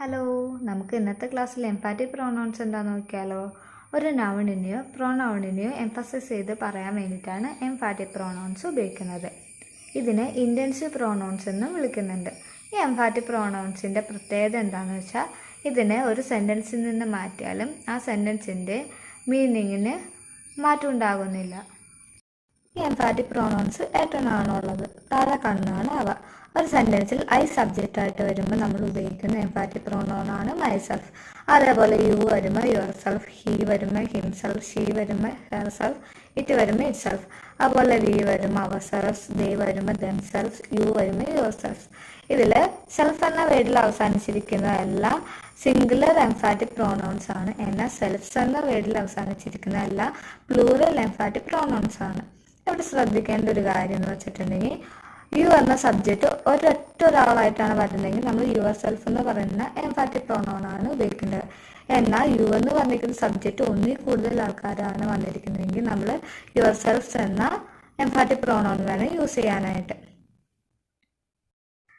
Hello നമുക്ക് ഇന്നത്തെ ക്ലാസ്സിൽ എംപാറ്റിക് പ്രോണൗൺസ് എന്താണെന്ന് നോക്കിയാലോ? ഒരു നൗണിനെയോ പ്രൊണൗണിനെയോ എംഫസൈസ് ചെയ്ത് പറയാൻ വേണ്ടിയിട്ടാണ് എംപാറ്റിക് പ്രോണൗൺസ് ഉപയോഗിക്കുന്നത്. ഇതിനെ ഇന്റൻസീവ് പ്രോണൗൺസ് എന്നും വിളിക്കുന്നുണ്ട്. ഈ എംപാറ്റിക് പ്രോണൗൺസിന്റെ പ്രത്യേകത എന്താണെന്ന് വെച്ചാൽ ഇതിനെ ഒരു സെന്റൻസിൽ നിന്ന് മാറ്റിയാലും ആ സെന്റൻസിന്റെ മീനിങ്ങിന് മാറ്റം ഉണ്ടാകുന്നില്ല ഈ എംഫാറ്റിക് പ്രോണൗൺസ് ഏറ്റവും ഉള്ളത് താഴെ കാണുന്നതാണ് അവ. ഒരു സെന്റൻസിൽ ഐ സബ്ജക്റ്റ് ആയിട്ട് വരുമ്പോൾ നമ്മൾ ഉപയോഗിക്കുന്ന എംഫാറ്റിക് പ്രോണൗൺ ആണ് മൈസെൽഫ് അതേപോലെ യു വരുമ്പോൾ യുവർ സെൽഫ് ഹി വരുമ്പോൾ ഹിംസെൽഫ് ഷീ വരുമ്പോൾ ഹെർ സെൽഫ് ഇറ്റ് വരുമ്പോൾ ഇറ്റ് സെൽഫ് അതുപോലെ വി വരുമ്പോൾ അവർ സെൽഫ് ദേ വരുമ്പോൾ ദം സെൽഫ് യു വരുമ്പോൾ യുവർ സെൽഫ് ഇതിൽ സെൽഫ് എന്ന വേർഡിൽ അവസാനിച്ചിരിക്കുന്ന എല്ലാം സിംഗുലർ എംഫാറ്റിക് പ്രോണൗൺസ് ആണ്. എന്നാൽ സെൽഫ്സ് എന്ന വേർഡിൽ അവസാനിച്ചിരിക്കുന്ന എല്ലാം പ്ലൂറൽ എംഫാറ്റിക് പ്രോണൗൺസ് ആണ്. ഇവിടെ ശ്രദ്ധിക്കേണ്ട ഒരു കാര്യം എന്ന് വെച്ചിട്ടുണ്ടെങ്കിൽ യു എന്ന സബ്ജക്റ്റ് ഒരൊറ്റ ഒരാളായിട്ടാണ് വരുന്നതെങ്കിൽ നമ്മൾ യുവർ സെൽഫ് എന്ന് പറയുന്ന എംഫാറ്റിക് പ്രോണോൺ ആണ് ഉപയോഗിക്കേണ്ടത്. എന്നാൽ യു എന്ന് പറഞ്ഞിരിക്കുന്ന സബ്ജക്റ്റ് ഒന്നിൽ കൂടുതൽ ആൾക്കാരാണ് വന്നിരിക്കുന്നതെങ്കിൽ നമ്മൾ യുവർ സെൽഫ് എന്ന എംഫാറ്റിക് പ്രോണോൺ വേണം യൂസ് ചെയ്യാനായിട്ട്.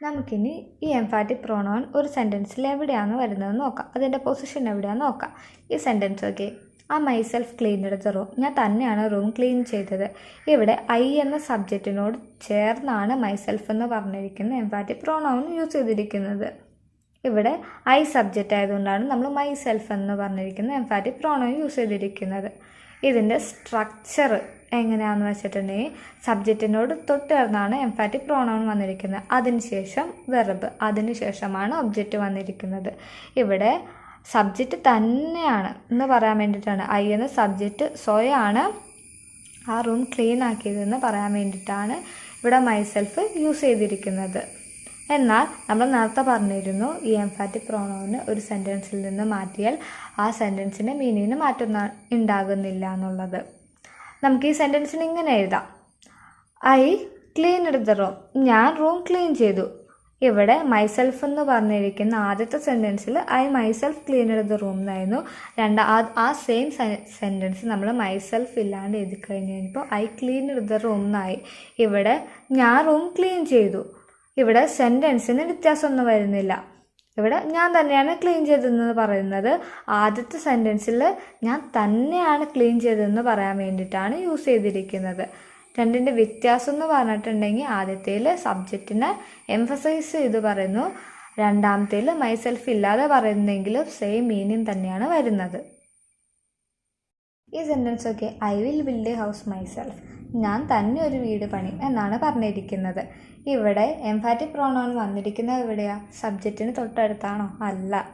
നമുക്കിനി ഈ എംഫാറ്റിക് പ്രോണോൺ ഒരു സെന്റൻസിൽ എവിടെയാണ് വരുന്നതെന്ന് നോക്കാം. അതിന്റെ പൊസിഷൻ എവിടെയാണെന്ന് നോക്കാം. ഈ സെന്റൻസ് ഓക്കെ ആ മൈസെൽഫ് ക്ലീൻ എടുത്ത റൂം ഞാൻ തന്നെയാണ് റൂം ക്ലീൻ ചെയ്തത്. ഇവിടെ ഐ എന്ന സബ്ജക്റ്റിനോട് ചേർന്നാണ് മൈസെൽഫ് എന്ന് പറഞ്ഞിരിക്കുന്ന എംഫാറ്റിക് പ്രോണൗൺ യൂസ് ചെയ്തിരിക്കുന്നത്. ഇവിടെ ഐ സബ്ജക്റ്റ് ആയതുകൊണ്ടാണ് നമ്മൾ മൈസെൽഫ് എന്ന് പറഞ്ഞിരിക്കുന്ന എംഫാറ്റിക് പ്രോണൗൺ യൂസ് ചെയ്തിരിക്കുന്നത്. ഇതിന്റെ സ്ട്രക്ചർ എങ്ങനെയാണെന്ന് വെച്ചിട്ടുണ്ടെങ്കിൽ സബ്ജക്റ്റിനോട് തൊട്ടേർന്നാണ് എംഫാറ്റിക് പ്രോണൗൺ വന്നിരിക്കുന്നത്. അതിനുശേഷം വെർബ് അതിനുശേഷമാണ് ഒബ്ജക്റ്റ് വന്നിരിക്കുന്നത്. ഇവിടെ സബ്ജക്റ്റ് തന്നെയാണ് എന്ന് പറയാൻ വേണ്ടിയിട്ടാണ്. ഐ എന്ന സബ്ജക്റ്റ് സ്വയമാണ് ആ റൂം ക്ലീൻ ആക്കിയതെന്ന് പറയാൻ വേണ്ടിയിട്ടാണ് ഇവിടെ മൈസെൽഫ് യൂസ് ചെയ്തിരിക്കുന്നത്. എന്നാൽ നമ്മൾ നേരത്തെ പറഞ്ഞിരുന്നു ഈ എംഫാറ്റിക് പ്രോണോവിന് ഒരു സെന്റൻസിൽ നിന്ന് മാറ്റിയാൽ ആ സെന്റൻസിന്റെ മീനിങ്ങിന് മാറ്റം ഉണ്ടാകുന്നില്ല എന്നുള്ളത്. നമുക്ക് ഈ സെന്റൻസിന് ഇങ്ങനെ എഴുതാം. ഐ ക്ലീൻ എടുത്ത റൂം ഞാൻ റൂം ക്ലീൻ ചെയ്തു. ഇവിടെ മൈസെൽഫ് എന്ന് പറഞ്ഞിരിക്കുന്ന ആദ്യത്തെ സെന്റൻസിൽ ഐ മൈസെൽഫ് ക്ലീൻ എടുത്ത റൂം എന്നായിരുന്നു രണ്ട് ആ സെയിം സെന്റൻസ് നമ്മൾ മൈസെൽഫ് ഇല്ലാണ്ട് എഴുതി കഴിഞ്ഞ് കഴിഞ്ഞപ്പോൾ ഐ ക്ലീൻ എടുത്ത റൂം എന്നായി ഇവിടെ ഞാൻ റൂം ക്ലീൻ ചെയ്തു. ഇവിടെ സെന്റൻസിന് വ്യത്യാസമൊന്നും വരുന്നില്ല. ഇവിടെ ഞാൻ തന്നെയാണ് ക്ലീൻ ചെയ്തതെന്ന് പറയുന്നത്. ആദ്യത്തെ സെന്റൻസിൽ ഞാൻ തന്നെയാണ് ക്ലീൻ ചെയ്തതെന്ന് പറയാൻ വേണ്ടിയിട്ടാണ് യൂസ് ചെയ്തിരിക്കുന്നത്. രണ്ടിന്റെ വ്യത്യാസം എന്ന് പറഞ്ഞിട്ടുണ്ടെങ്കിൽ ആദ്യത്തേൽ സബ്ജക്റ്റിനെ എംഫസൈസ് ചെയ്ത് പറയുന്നു. രണ്ടാമത്തേൽ മൈസെൽഫ് ഇല്ലാതെ പറയുന്നെങ്കിലും സെയിം മീനിങ് തന്നെയാണ് വരുന്നത്. ഈ sentence okay I will build a house myself ഞാൻ തന്നെ ഒരു വീട് പണി എന്നാണ് പറഞ്ഞിരിക്കുന്നത്. ഇവിടെ എംഫാറ്റിക് പ്രോണോൺ വന്നിരിക്കുന്നത് എവിടെയാ? സബ്ജക്റ്റിന് തൊട്ടടുത്താണോ? അല്ല.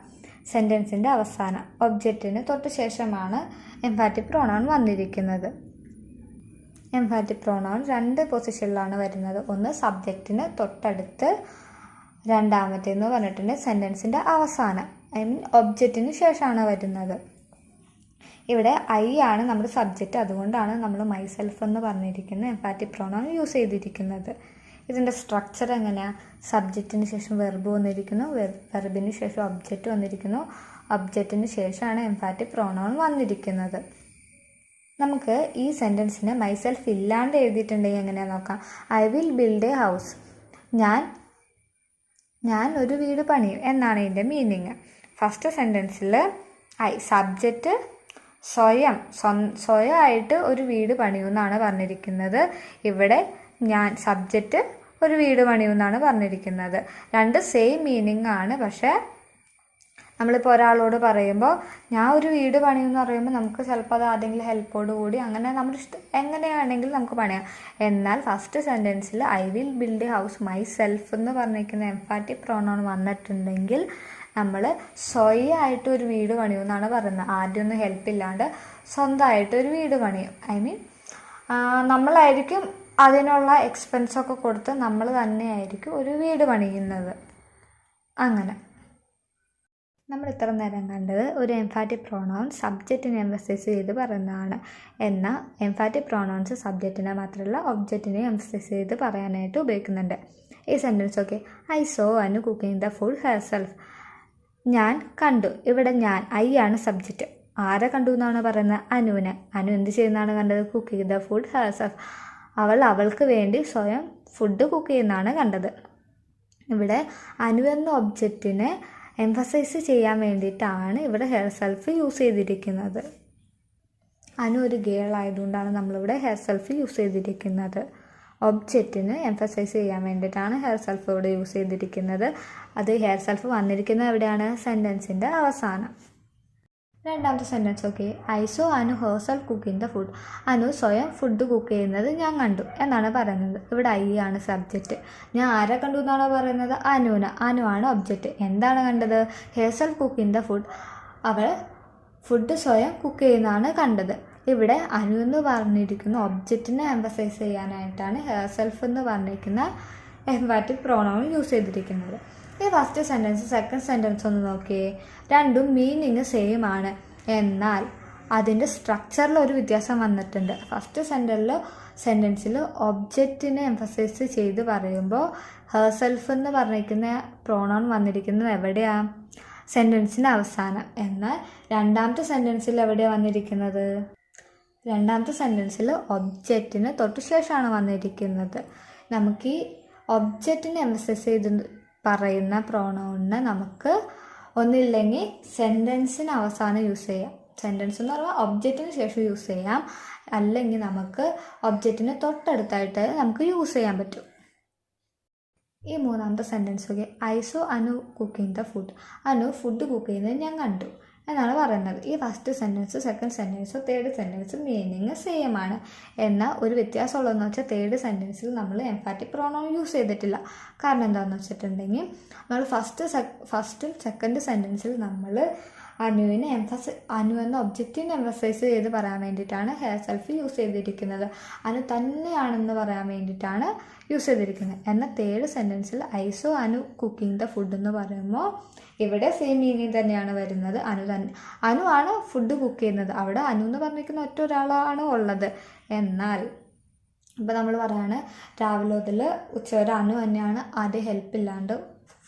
സെന്റൻസിന്റെ അവസാനം ഒബ്ജക്റ്റിന് തൊട്ട് ശേഷമാണ് എംഫാറ്റിക് പ്രോണോൺ വന്നിരിക്കുന്നത്. എംഫാറ്റിക് പ്രോണൗൺ രണ്ട് പൊസിഷനിലാണ് വരുന്നത്. ഒന്ന് സബ്ജക്റ്റിന് തൊട്ടടുത്ത് രണ്ടാമത്തേന്ന് പറഞ്ഞിട്ടുണ്ടെങ്കിൽ സെന്റൻസിന്റെ അവസാനം. ഐ മീൻ ഒബ്ജക്റ്റിന് ശേഷമാണ് വരുന്നത്. ഇവിടെ ഐ ആണ് നമ്മുടെ സബ്ജക്റ്റ് അതുകൊണ്ടാണ് നമ്മൾ മൈസെൽഫ് എന്ന് പറഞ്ഞിരിക്കുന്നത് എംഫാറ്റിക് പ്രോണൗൺ യൂസ് ചെയ്തിരിക്കുന്നത്. ഇതിന്റെ സ്ട്രക്ചർ എങ്ങനെയാണ് സബ്ജക്റ്റിന് ശേഷം വെർബ് വന്നിരിക്കുന്നു വെർബിന് ശേഷം ഒബ്ജക്റ്റ് വന്നിരിക്കുന്നു. ഒബ്ജക്റ്റിന് ശേഷമാണ് എംഫാറ്റിക് പ്രോണൗൺ വന്നിരിക്കുന്നത്. നമുക്ക് ഈ സെന്റൻസിന് മൈസെൽഫ് ഇല്ലാണ്ട് എഴുതിയിട്ടുണ്ടെങ്കിൽ എങ്ങനെയാ നോക്കാം? I will build a house ഞാൻ ഞാൻ ഒരു വീട് പണിയും എന്നാണ് ഇതിന്റെ മീനിങ് ഫസ്റ്റ് സെന്റൻസിൽ ഐ സബ്ജക്റ്റ് സ്വയം സ്വയമായിട്ട് ഒരു വീട് പണിയുമെന്നാണ് പറഞ്ഞിരിക്കുന്നത്. ഇവിടെ ഞാൻ സബ്ജക്റ്റ് ഒരു വീട് പണിയുമെന്നാണ് പറഞ്ഞിരിക്കുന്നത്. രണ്ട് സെയിം മീനിങ് ആണ് പക്ഷേ നമ്മളിപ്പോൾ ഒരാളോട് പറയുമ്പോൾ ഞാൻ ഒരു വീട് പണിയെന്ന് പറയുമ്പോൾ നമുക്ക് ചിലപ്പോൾ അത് ആരെങ്കിലും ഹെൽപ്പോട് കൂടി അങ്ങനെ നമ്മുടെ ഇഷ്ടം എങ്ങനെയാണെങ്കിലും നമുക്ക് പണിയാം. എന്നാൽ first സെന്റൻസിൽ I will build house my self എന്ന് പറഞ്ഞിരിക്കുന്ന എംഫാറ്റിക് പ്രോണോൺ വന്നിട്ടുണ്ടെങ്കിൽ നമ്മൾ സ്വയമായിട്ട് ഒരു വീട് പണിയുമെന്നാണ് പറയുന്നത്. ആദ്യമൊന്നും ഹെൽപ്പ് ഇല്ലാണ്ട് സ്വന്തമായിട്ട് ഒരു വീട് പണിയും. ഐ മീൻ നമ്മളായിരിക്കും അതിനുള്ള എക്സ്പെൻസൊക്കെ കൊടുത്ത് നമ്മൾ തന്നെയായിരിക്കും ഒരു വീട് പണിയുന്നത്. അങ്ങനെ. നമ്മൾ ഇത്ര നേരം കണ്ടത് ഒരു എംഫാറ്റിക് പ്രോണൗൺസ് സബ്ജക്റ്റിനെ എംഫസൈസ് ചെയ്ത് പറയുന്നതാണ്. എന്നാൽ എംഫാറ്റിക് പ്രോണൗൺസ് സബ്ജക്റ്റിനെ മാത്രമല്ല ഒബ്ജക്റ്റിനെ എംഫസൈസ് ചെയ്ത് പറയാനായിട്ട് ഉപയോഗിക്കുന്നുണ്ട്. ഈ sentence okay I saw Anu cooking the food her self ഞാൻ കണ്ടു. ഇവിടെ ഞാൻ ഐ ആണ് സബ്ജക്റ്റ് ആരെ കണ്ടു എന്നാണ് പറയുന്നത്? അനുവിനെ. അനു എന്ത് ചെയ്യുന്നതാണ് കണ്ടത്? Cooking the food her self അവൾ അവൾക്ക് വേണ്ടി സ്വയം ഫുഡ് കുക്ക് ചെയ്യുന്നതാണ് കണ്ടത്. ഇവിടെ അനു എന്ന ഒബ്ജക്റ്റിനെ എംഫസൈസ് ചെയ്യാൻ വേണ്ടിയിട്ടാണ് ഇവിടെ ഹെയർ സെൽഫ് യൂസ് ചെയ്തിരിക്കുന്നത്. അനു ഒരു ഗേൾ ആയതുകൊണ്ടാണ് നമ്മളിവിടെ ഹെയർ സെൽഫ് യൂസ് ചെയ്തിരിക്കുന്നത്. ഒബ്ജക്റ്റിന് എംഫസൈസ് ചെയ്യാൻ വേണ്ടിയിട്ടാണ് ഹെയർ സെൽഫ് ഇവിടെ യൂസ് ചെയ്തിരിക്കുന്നത്. അത് ഹെയർ സെൽഫ് വന്നിരിക്കുന്നത് എവിടെയാണ്? സെന്റൻസിന്റെ അവസാനം. രണ്ടാമത്തെ sentence okay I saw Anu herself cooking the food Anu സ്വയം ഫുഡ് കുക്ക് ചെയ്യുന്നത് ഞാൻ കണ്ടു എന്നാണ് പറയുന്നത്. ഇവിടെ ഐ ആണ് സബ്ജക്റ്റ് ഞാൻ ആരെ കണ്ടു എന്നാണ് പറയുന്നത്? അനുവിന് അനു ആണ് ഒബ്ജക്റ്റ് എന്താണ് കണ്ടത്? ഹേഴ്സൽ കുക്കിംഗ് ദ ഫുഡ് അവൾ ഫുഡ് സ്വയം കുക്ക് ചെയ്യുന്നതാണ് കണ്ടത്. ഇവിടെ അനു എന്ന് പറഞ്ഞിരിക്കുന്ന ഒബ്ജക്റ്റിനെ എംഫസൈസ് ചെയ്യാനായിട്ടാണ് ഹെയർ സെൽഫ് എന്ന് പറഞ്ഞിരിക്കുന്ന എംബാറ്റിക് പ്രോണോൺ യൂസ് ചെയ്തിരിക്കുന്നത്. ഈ ഫസ്റ്റ് സെന്റൻസ് സെക്കൻഡ് സെന്റൻസ് ഒന്ന് നോക്കിയേ. രണ്ടും മീനിങ് സെയിം ആണ്. എന്നാൽ അതിന്റെ സ്ട്രക്ചറിൽ ഒരു വ്യത്യാസം വന്നിട്ടുണ്ട്. ഫസ്റ്റ് സെന്ററിൽ സെന്റൻസിൽ ഒബ്ജക്റ്റിനെ എംഫസൈസ് ചെയ്ത് പറയുമ്പോൾ ഹേഴ്സെൽഫ് സെൽഫ് എന്ന് പറഞ്ഞിരിക്കുന്ന പ്രോണൗൺ വന്നിരിക്കുന്നത് എവിടെയാണ് സെന്റൻസിന്റെ അവസാനം. എന്നാൽ രണ്ടാമത്തെ സെന്റൻസിൽ എവിടെയാണ് വന്നിരിക്കുന്നത്? രണ്ടാമത്തെ സെന്റൻസിൽ ഒബ്ജക്റ്റിന് തൊട്ടുശേഷമാണ് വന്നിരിക്കുന്നത്. നമുക്ക് ഈ ഒബ്ജക്റ്റിനെ എംഫസൈസ് ചെയ്ത് പറയുന്ന പ്രോണൗണിനെ നമുക്ക് ഒന്നില്ലെങ്കിൽ സെന്റൻസിന് അവസാനം യൂസ് ചെയ്യാം. സെന്റൻസ് എന്ന് പറയുമ്പോൾ ഒബ്ജക്റ്റിന് ശേഷം യൂസ് ചെയ്യാം. അല്ലെങ്കിൽ നമുക്ക് ഒബ്ജക്റ്റിന് തൊട്ടടുത്തായിട്ട് നമുക്ക് യൂസ് ചെയ്യാൻ പറ്റും. ഈ മൂന്നാമത്തെ sentence okay I saw Anu cooking the food Anu food cook ചെയ്യുന്നത് ഞാൻ കണ്ടു. എന്നാണ് പറയുന്നത്. ഈ first sentence second sentence third sentence meaning same ആണ്. എന്നാൽ ഒരു വ്യത്യാസമുള്ളതെന്ന് വെച്ചാൽ തേർഡ് സെന്റൻസിൽ നമ്മൾ എംഫാറ്റിക് പ്രോണോൺ യൂസ് ചെയ്തിട്ടില്ല. കാരണം എന്താണെന്ന് വെച്ചിട്ടുണ്ടെങ്കിൽ നമ്മൾ ഫസ്റ്റ് ഫസ്റ്റും സെക്കൻഡ് സെന്റൻസിൽ നമ്മൾ അനുവിനെ എംഫസ് അനു എന്ന ഒബ്ജക്റ്റിനെ എംഫസൈസ് ചെയ്ത് പറയാൻ വേണ്ടിയിട്ടാണ് ഹെയർ സെൽഫ് യൂസ് ചെയ്തിരിക്കുന്നത്. അനു തന്നെയാണെന്ന് പറയാൻ വേണ്ടിയിട്ടാണ് യൂസ് ചെയ്തിരിക്കുന്നത്. എന്ന third സെന്റൻസിൽ I saw Anu cooking the food എന്ന് പറയുമ്പോൾ ഇവിടെ സെയിം മീനിങ് തന്നെയാണ് വരുന്നത്. അനു തന്നെ അനു ആണ് ഫുഡ് കുക്ക് ചെയ്യുന്നത്. അവിടെ അനു എന്ന് പറഞ്ഞിരിക്കുന്ന ഒറ്റ ഒരാളാണ് ഉള്ളത്. എന്നാൽ ഇപ്പോൾ നമ്മൾ പറയാണ് രാവിലെ മുതൽ ഉച്ചവരെ അനു തന്നെയാണ് ആദ്യം ഹെൽപ്പ് ഇല്ലാണ്ട്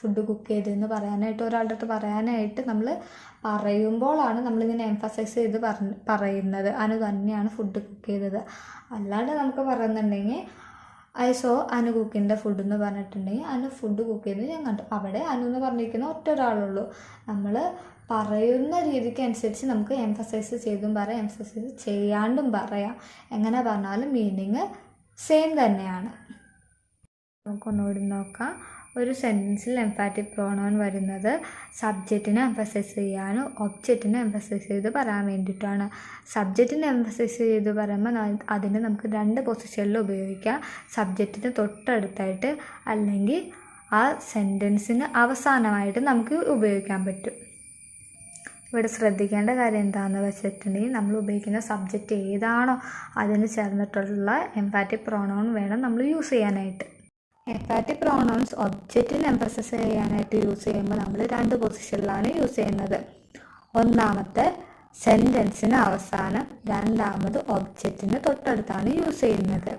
ഫുഡ് കുക്ക് ചെയ്തതെന്ന് പറയാനായിട്ട് ഒരാളുടെ അടുത്ത് പറയാനായിട്ട് നമ്മൾ പറയുമ്പോഴാണ് നമ്മളിങ്ങനെ എംഫസൈസ് ചെയ്ത് പറയുന്നത്. അനു തന്നെയാണ് ഫുഡ് കുക്ക് ചെയ്തത്. അല്ലാണ്ട് നമുക്ക് പറയുന്നുണ്ടെങ്കിൽ ഐ സോ അനു കുക്കിന്റെ ഫുഡ് എന്ന് പറഞ്ഞിട്ടുണ്ടെങ്കിൽ അനു ഫുഡ് കുക്ക് ചെയ്ത് ഞാൻ കണ്ടു. അവിടെ അനു എന്ന് പറഞ്ഞിരിക്കുന്ന ഒറ്റ ഒരാളുള്ളൂ. നമ്മൾ പറയുന്ന രീതിക്ക് അനുസരിച്ച് നമുക്ക് എംഫസൈസ് ചെയ്തും പറയാം എംഫസൈസ് ചെയ്യാണ്ടും പറയാം. എങ്ങനെ പറഞ്ഞാലും മീനിങ് സെയിം തന്നെയാണ്. നമുക്കൊന്നുകൂടി നോക്കാം. ഒരു സെന്റൻസിൽ എംഫാറ്റിക് പ്രോണോൺ വരുന്നത് സബ്ജക്റ്റിനെ എംഫസൈസ് ചെയ്യാനും ഒബ്ജക്റ്റിനെ എംഫസൈസ് ചെയ്ത് പറയാൻ വേണ്ടിയിട്ടാണ്. സബ്ജക്റ്റിനെ എംഫസൈസ് ചെയ്ത് പറയുമ്പോൾ അതിന് നമുക്ക് രണ്ട് പൊസിഷനിൽ ഉപയോഗിക്കാം. സബ്ജക്റ്റിന് തൊട്ടടുത്തായിട്ട് അല്ലെങ്കിൽ ആ സെന്റൻസിന് അവസാനമായിട്ട് നമുക്ക് ഉപയോഗിക്കാൻ പറ്റും. ഇവിടെ ശ്രദ്ധിക്കേണ്ട കാര്യം എന്താണെന്ന് വെച്ചിട്ടുണ്ടെങ്കിൽ നമ്മൾ ഉപയോഗിക്കുന്ന സബ്ജക്റ്റ് ഏതാണോ അതിന് ചേർന്നിട്ടുള്ള എംപാറ്റിക് പ്രോണോൺ വേണം നമ്മൾ യൂസ് ചെയ്യാനായിട്ട്. എംപാറ്റിക് പ്രോണൗൺസ് ഒബ്ജക്റ്റിന് എംഫസൈസ് ചെയ്യാനായിട്ട് യൂസ് ചെയ്യുമ്പോൾ നമ്മൾ രണ്ട് പൊസിഷനിലാണ് യൂസ് ചെയ്യുന്നത്. ഒന്നാമത്തെ സെന്റൻസിന് അവസാനം രണ്ടാമത് ഒബ്ജക്റ്റിന് തൊട്ടടുത്താണ് യൂസ് ചെയ്യുന്നത്.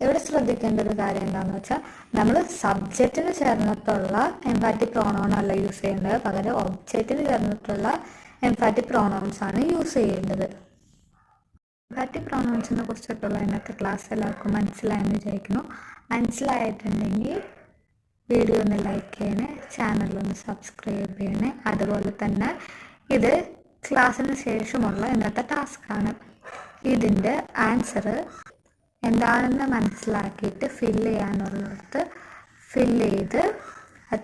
ഇവിടെ ശ്രദ്ധിക്കേണ്ട ഒരു കാര്യം എന്താണെന്ന് വെച്ചാൽ നമ്മൾ സബ്ജക്റ്റിന് ചേർന്നിട്ടുള്ള എംഫാറ്റിക് പ്രോണോൺ അല്ല യൂസ് ചെയ്യേണ്ടത് പകരം ഒബ്ജക്റ്റിന് ചേർന്നിട്ടുള്ള എംഫാറ്റിക് പ്രോണോൺസ് ആണ് യൂസ് ചെയ്യേണ്ടത്. എംഫാറ്റിക് പ്രോണോൺസിനെ കുറിച്ചിട്ടുള്ള ഇന്നത്തെ ക്ലാസ് എല്ലാവർക്കും മനസ്സിലായെന്ന് വിചാരിക്കുന്നു. മനസ്സിലായിട്ടുണ്ടെങ്കിൽ വീഡിയോ ഒന്ന് ലൈക്ക് ചെയ്യണേ ചാനലൊന്ന് സബ്സ്ക്രൈബ് ചെയ്യണേ. അതുപോലെ തന്നെ ഇത് ക്ലാസ്സിന് ശേഷമുള്ള ഇന്നത്തെ ടാസ്ക്കാണ് ഇതിന്റെ ആൻസർ എന്താണെന്ന് മനസ്സിലാക്കിയിട്ട് ഫില്ല് ചെയ്യാനുള്ളത് ഫില്ല് ചെയ്ത്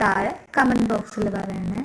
താഴെ കമന്റ് ബോക്സിൽ പറയണേ.